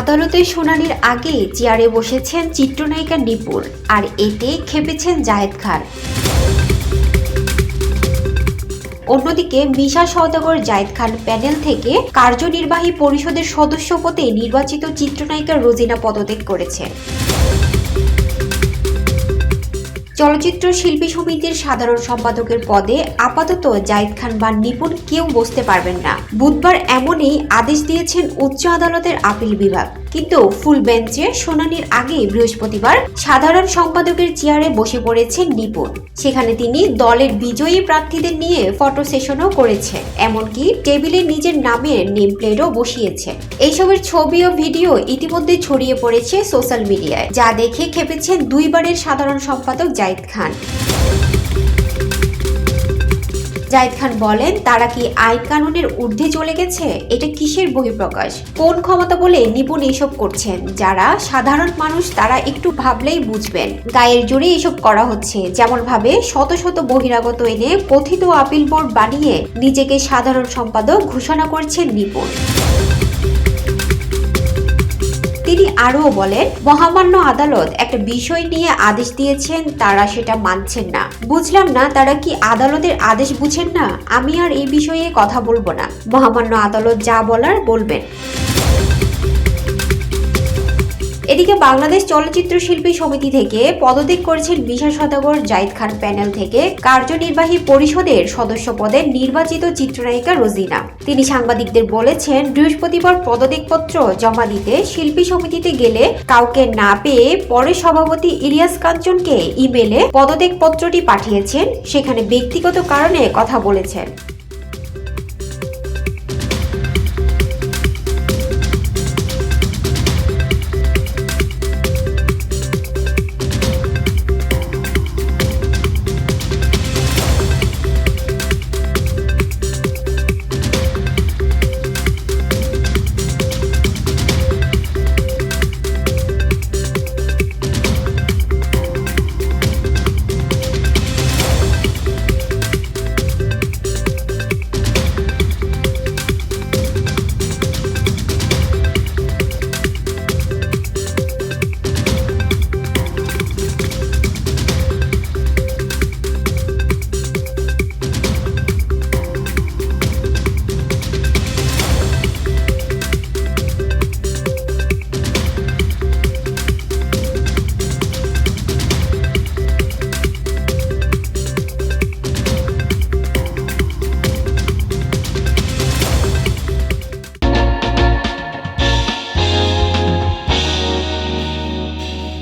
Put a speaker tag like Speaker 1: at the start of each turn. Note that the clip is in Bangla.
Speaker 1: আদালতের শুনানির আগে চেয়ারে বসেছেন চিত্রনায়িকা নিপুর আর এতে খেপেছেন জায়েদ খান। অন্যদিকে মিশা সওদাগর জায়েদ খান প্যানেল থেকে কার্যনির্বাহী পরিষদের সদস্য পদে নির্বাচিত চিত্রনায়িকা রোজিনা পদত্যাগ করেছেন। চলচ্চিত্র শিল্পী সমিতির সাধারণ সম্পাদকের পদে আপাতত জাহিদ খান বা নিপুণ কেউ বসতে পারবেন না। বুধবার এমনই আদেশ দিয়েছেন উচ্চ আদালতের আপিল বিভাগ। কিন্তু ফুল বেঞ্চে শুনানির আগে বৃহস্পতিবার সাধারণ সম্পাদকের চেয়ারে বসে পড়েছেন নিপুণ। সেখানে তিনি দলের বিজয়ী প্রার্থীদের নিয়ে ফটো সেশনও করেছে এমনকি টেবিলে নিজের নামের নেম প্লেটও বসিয়েছে এইসবের ছবি ও ভিডিও ইতিমধ্যে ছড়িয়ে পড়েছে সোশ্যাল মিডিয়ায়, যা দেখে খেপেছেন দুইবারের সাধারণ সম্পাদক জায়েদ খান। জায়েদ খান বলেন, তারা কি আইন কানুনের ঊর্ধ্বে চলে গেছে? এটা কিসের বহিঃপ্রকাশ? কোন ক্ষমতা বলে নিপুণ এসব করছেন? যারা সাধারণ মানুষ, তারা একটু ভাবলেই বুঝবেন। গায়ের জোরে এসব করা হচ্ছে। যেমন ভাবে শত শত বহিরাগত এনে কথিত আপিল বোর্ড বানিয়ে নিজেকে সাধারণ সম্পাদক ঘোষণা করছেন নিপুণ। তিনি আরও বলেন, মহামান্য আদালত একটা বিষয় নিয়ে আদেশ দিয়েছেন, তারা সেটা মানছেন না। বুঝলাম না, তারা কি আদালতের আদেশ বুঝেন না? আমি আর এই বিষয়ে কথা বলব না। মহামান্য আদালত যা বলার বলবেন। এদিকে বাংলাদেশ চলচ্চিত্র শিল্পী সমিতি থেকে পদত্যাগ করেছেন বিশা সদাগর জাইদ খান প্যানেল থেকে কার্যনির্বাহী পরিষদের সদস্য পদে নির্বাচিত চিত্রনায়িকা রোজিনা। তিনি সাংবাদিকদের বলেছেন, বৃহস্পতিবার পদত্যাগপত্র জমা দিতে শিল্পী সমিতিতে গেলে কাউকে না পেয়ে পরে সভাপতি ইলিয়াস কাঞ্চনকে ইমেলে পদত্যাগপত্রটি পাঠিয়েছেন। সেখানে ব্যক্তিগত কারণে কথা বলেছেন।